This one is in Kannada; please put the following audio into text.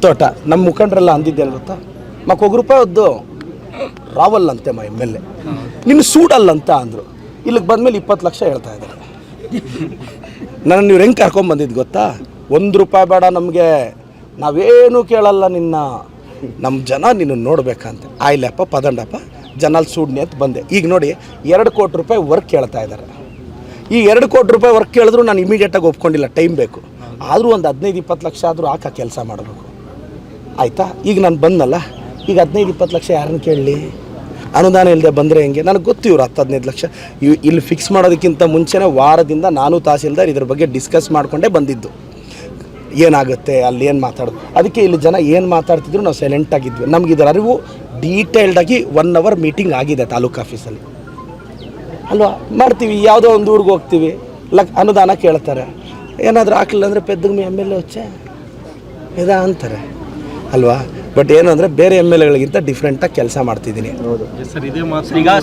ತೋಟ ನಮ್ಮ ಮುಖಂಡರೆಲ್ಲ ಅಂದಿದ್ದೆ ಗೊತ್ತಾ? ಒಗ್ರು ರೂಪಾಯಿ ಒದ್ದು ರಾವಲ್ ಅಂತೆ ಮಾ ಎಂ ಎಲ್ ಎ. ನಿನ್ನ ಸೂಡಲ್ಲಂತ ಅಂದರು. ಇಲ್ಲಿಗೆ ಬಂದಮೇಲೆ ಇಪ್ಪತ್ತು ಲಕ್ಷ ಹೇಳ್ತಾ ಇದ್ದಾರೆ. ನನ್ನ ನೀವು ಹೆಂಗೆ ಕರ್ಕೊಂಬಂದಿದ್ದು ಗೊತ್ತಾ? ಒಂದು ರೂಪಾಯಿ ಬೇಡ ನಮಗೆ. ನಾವೇನು ಕೇಳಲ್ಲ ನಿನ್ನ. ನಮ್ಮ ಜನ ನಿನ್ನ ನೋಡ್ಬೇಕಂತೆ. ಆಯ್ಲಪ್ಪ, ಪದಂಡಪ್ಪ ಜನಲ್ಲಿ ಸೂಡ್ನಿ ಅಂತ ಬಂದೆ. ಈಗ ನೋಡಿ, ಎರಡು ಕೋಟಿ ರೂಪಾಯಿ ವರ್ಕ್ ಕೇಳ್ತಾ ಇದ್ದಾರೆ. ಈ ಎರಡು ಕೋಟಿ ರೂಪಾಯಿ ವರ್ಕ್ ಕೇಳಿದ್ರು ನಾನು ಇಮಿಡಿಯೇಟಾಗಿ ಒಪ್ಕೊಂಡಿಲ್ಲ. ಟೈಮ್ ಬೇಕು. ಆದರೂ ಒಂದು ಹದಿನೈದು, ಇಪ್ಪತ್ತು ಲಕ್ಷ ಆದರೂ ಹಾಕ ಕೆಲಸ ಮಾಡಬೇಕು. ಆಯಿತಾ? ಈಗ ನಾನು ಬಂದಲ್ಲ ಈಗ ಹದಿನೈದು, ಇಪ್ಪತ್ತು ಲಕ್ಷ ಯಾರನ್ನು ಕೇಳಲಿ? ಅನುದಾನ ಇಲ್ಲದೆ ಬಂದರೆ ಹೆಂಗೆ? ನನಗೆ ಗೊತ್ತು ಇವರು ಹತ್ತು, ಹದಿನೈದು ಲಕ್ಷ. ಇವ್ ಇಲ್ಲಿ ಫಿಕ್ಸ್ ಮಾಡೋದಕ್ಕಿಂತ ಮುಂಚೆನೇ ವಾರದಿಂದ ನಾನು ತಹಸೀಲ್ದಾರ್ ಇದ್ರ ಬಗ್ಗೆ ಡಿಸ್ಕಸ್ ಮಾಡಿಕೊಂಡೇ ಬಂದಿದ್ದು. ಏನಾಗುತ್ತೆ, ಅಲ್ಲಿ ಏನು ಮಾತಾಡೋದು? ಅದಕ್ಕೆ ಇಲ್ಲಿ ಜನ ಏನು ಮಾತಾಡ್ತಿದ್ರು ನಾವು ಸೈಲೆಂಟ್ ಆಗಿದ್ವಿ. ನಮ್ಗೆ ಇದರ ಅರಿವು ಡೀಟೇಲ್ಡಾಗಿ ಒನ್ ಅವರ್ ಮೀಟಿಂಗ್ ಆಗಿದೆ ತಾಲೂಕು ಆಫೀಸಲ್ಲಿ ಅಲ್ವಾ? ಮಾಡ್ತೀವಿ, ಯಾವುದೋ ಒಂದು ಊರಿಗೆ ಹೋಗ್ತೀವಿ. ಲಕ್, ಅನುದಾನ ಕೇಳ್ತಾರೆ. ಏನಾದರೂ ಹಾಕ್ಲಿಲ್ಲ ಅಂದರೆ ಪೆದ್ದಗ್ಮಿ ಎಂ ಎಲ್ ಎ ಹೊಚ್ಚೆ? ಇದಾ ಅಂತಾರೆ. ಅಲ್ವಾ? ಬಟ್ ಏನು ಅಂದರೆ ಬೇರೆ ಎಂ ಎಲ್ ಎಗಳಿಗಿಂತ ಡಿಫ್ರೆಂಟಾಗಿ ಕೆಲಸ ಮಾಡ್ತಿದ್ದೀನಿ. ಮಾತು ಈಗ